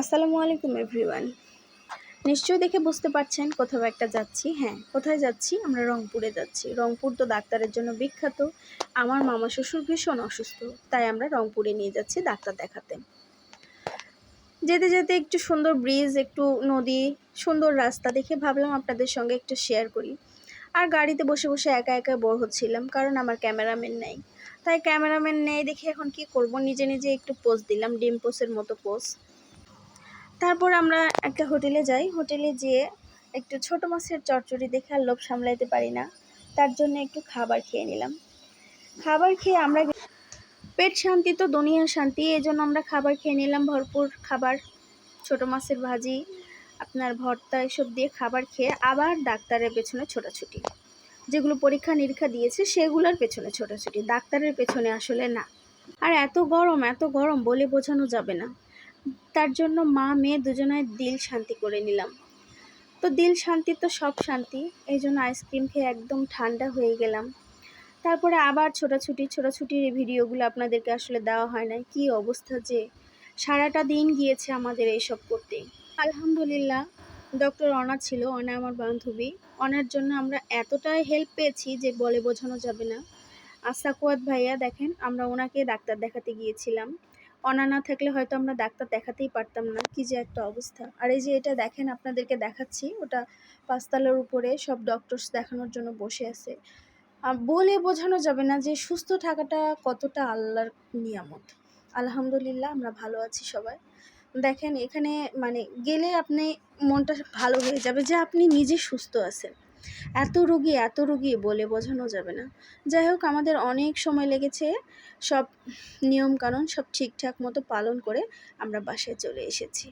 আসসালামু আলাইকুম, এভরিওয়ান। নিশ্চয়ই দেখে বুঝতে পারছেন কোথাও একটা যাচ্ছি। হ্যাঁ কোথায় যাচ্ছি? আমরা রংপুরে যাচ্ছি। রংপুর তো ডাক্তারের জন্য বিখ্যাত। আমার মামা শ্বশুর ভীষণ অসুস্থ, তাই আমরা রংপুরে নিয়ে যাচ্ছি ডাক্তার দেখাতে। যেতে যেতে একটু সুন্দর ব্রিজ, একটু নদী, সুন্দর রাস্তা দেখে ভাবলাম আপনাদের সঙ্গে একটু শেয়ার করি। আর গাড়িতে বসে বসে একা একা বোর হচ্ছিলাম, কারণ আমার ক্যামেরাম্যান নেই। তাই ক্যামেরাম্যান নেই দেখে এখন কি করব? নিজে নিজে একটু পোজ দিলাম, ডিম পোসের মতো পোজ। তারপর আমরা একটা হোটেলে যাই। হোটেলে যেয়ে একটু ছোট মাছের চচ্চড়ি দেখে আর লোভ সামলাইতে পারি না। তার জন্য একটু খাবার খেয়ে নিলাম। খাবার খেয়ে আমরা পেট শান্তি তো, দুনিয়া শান্তি এই জন্য আমরা খাবার খেয়ে নিলাম। ভরপুর খাবার, ছোট মাছের ভাজি, আপনার ভর্তা, এসব দিয়ে খাবার খেয়ে আবার ডাক্তারের পেছনে ছোটাছুটি। যেগুলো পরীক্ষা নিরীক্ষা দিয়েছে, সেগুলোর পেছনে ছোটাছুটি। ডাক্তারের পেছনে আসলে না। আর এত গরম এত গরম, বলে বোঝানো যাবে না। তার জন্য মা, মেয়ে দুজনের দিল শান্তি করে নিলাম। তো দিল শান্তি তো সব শান্তি, এই জন্য আইসক্রিম খেয়ে একদম ঠান্ডা হয়ে গেলাম। তারপরে আবার ছোটাছুটি, ছোটাছুটির ভিডিওগুলো আপনাদেরকে আসলে দেওয়া হয় না কি অবস্থা যে সারাটা দিন গিয়েছে আমাদের এইসব করতে। আলহামদুলিল্লাহ ডক্টর অনা ছিল অনা আমার বান্ধবী। অনার জন্য আমরা এতটাই হেল্প পেয়েছি যে বলে বোঝানো যাবে না। আর ভাইয়া দেখেন, আমরা ওনাকে ডাক্তার দেখাতে গিয়েছিলাম। অনা না থাকলে হয়তো আমরা ডাক্তার দেখাতেই পারতাম না। কি যে একটা অবস্থা। আর এই যে এটা দেখেন, আপনাদেরকে দেখাচ্ছি। ওটা পাঁচতলার উপরে সব ডক্টরস দেখানোর জন্য বসে আছে। বলে বোঝানো যাবে না যে সুস্থ থাকাটা কতটা আল্লাহর নিয়ামত। আলহামদুলিল্লাহ, আমরা ভালো আছি সবাই। দেখেন, এখানে মানে গেলে আপনি মনটা ভালো হয়ে যাবে যে আপনি নিজে সুস্থ আছেন। এত রুগী এত রুগী বলে বোঝানো যাবে না। যাই হোক, আমাদের অনেক সময় লেগেছে সব নিয়মকানুন সব ঠিকঠাক মতো পালন করে আমরা বাসায় চলে এসেছি।